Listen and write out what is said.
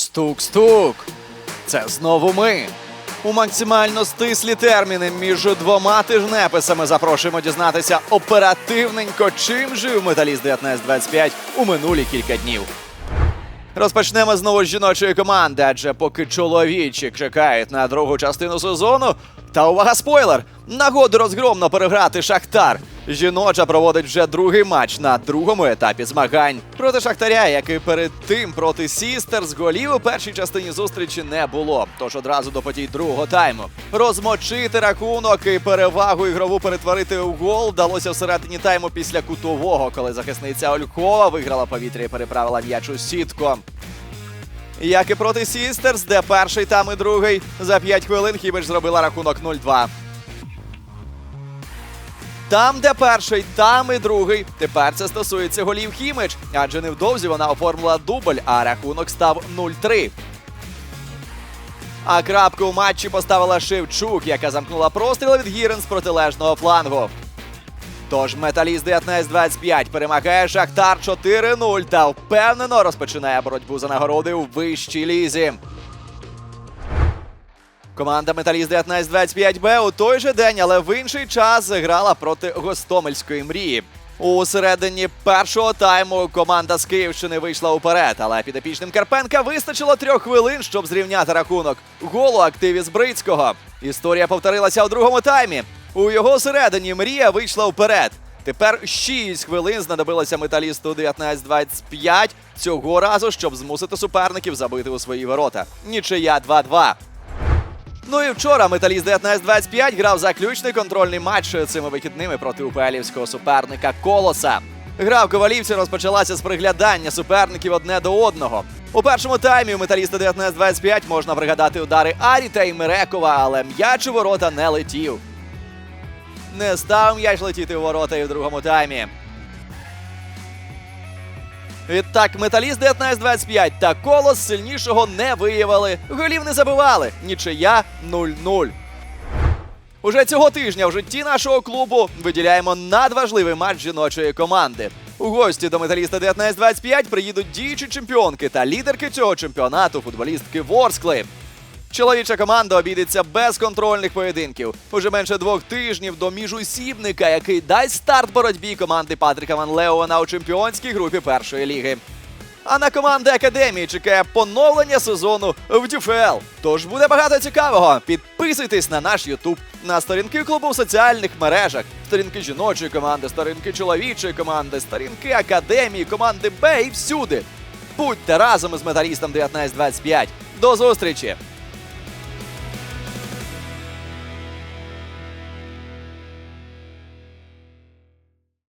Стук-стук. Це знову ми. У максимально стислі терміни між двома тижнеписами запрошуємо дізнатися оперативненько, чим жив металіст 1925 у минулі кілька днів. Розпочнемо знову з жіночої команди, адже поки чоловічі чекають на другу частину сезону. Та увага, спойлер! Нагоду розгромно переграти Шахтар. Жіноча проводить вже другий матч на другому етапі змагань. Проти Шахтаря, як і перед тим проти Сістерс, голів у першій частині зустрічі не було. Тож одразу до подій другого тайму. Розмочити рахунок і перевагу ігрову перетворити у гол вдалося всередині тайму після кутового, коли захисниця Олькова виграла повітря і переправила м'яч у сітку. Як і проти Сістерс, де перший там і другий. За 5 хвилин Хімич зробила рахунок 0-2. Там, де перший, там і другий. Тепер це стосується голів Хімич, адже невдовзі вона оформила дубль, а рахунок став 0-3. А крапку у матчі поставила Шевчук, яка замкнула простріл від Гірен з протилежного флангу. Тож металіст 19-25 перемагає Шахтар 4-0 та впевнено розпочинає боротьбу за нагороди у вищій лізі. Команда Металіст 19-25Б у той же день, але в інший час грала проти Гостомельської мрії. У середині першого тайму команда з Київщини вийшла уперед, але підопічним Карпенка вистачило трьох хвилин, щоб зрівняти рахунок. Голу активі з Брицького. Історія повторилася у другому таймі. У його середині мрія вийшла вперед. Тепер 6 хвилин знадобилося металісту 19-25 цього разу, щоб змусити суперників забити у свої ворота. Нічия 2-2. Ну і вчора металіст 19-25 грав заключний контрольний матч цими вихідними проти упелівського суперника Колоса. Гра в ковалівці розпочалася з приглядання суперників одне до одного. У першому таймі у металіста 19-25 можна пригадати удари Аріта і Мирекова, але м'яч у ворота не летів. Не став м'яч летіти у ворота і в другому таймі. Відтак, металіст 19-25 та колос сильнішого не виявили. Голів не забивали. Нічия 0-0. Уже цього тижня в житті нашого клубу виділяємо надважливий матч жіночої команди. У гості до металіста 19-25 приїдуть діючі чемпіонки та лідерки цього чемпіонату футболістки Ворскли. Чоловіча команда обійдеться без контрольних поєдинків. Уже менше двох тижнів до міжусібника, який дасть старт боротьбі команди Патріка Ван Леона у чемпіонській групі першої ліги. А на команди академії чекає поновлення сезону в ДЮФЛ. Тож буде багато цікавого. Підписуйтесь на наш Ютуб, на сторінки клубу в соціальних мережах, сторінки жіночої команди, сторінки чоловічої команди, сторінки академії, команди Б і всюди. Будьте разом із металістом 1925. До зустрічі!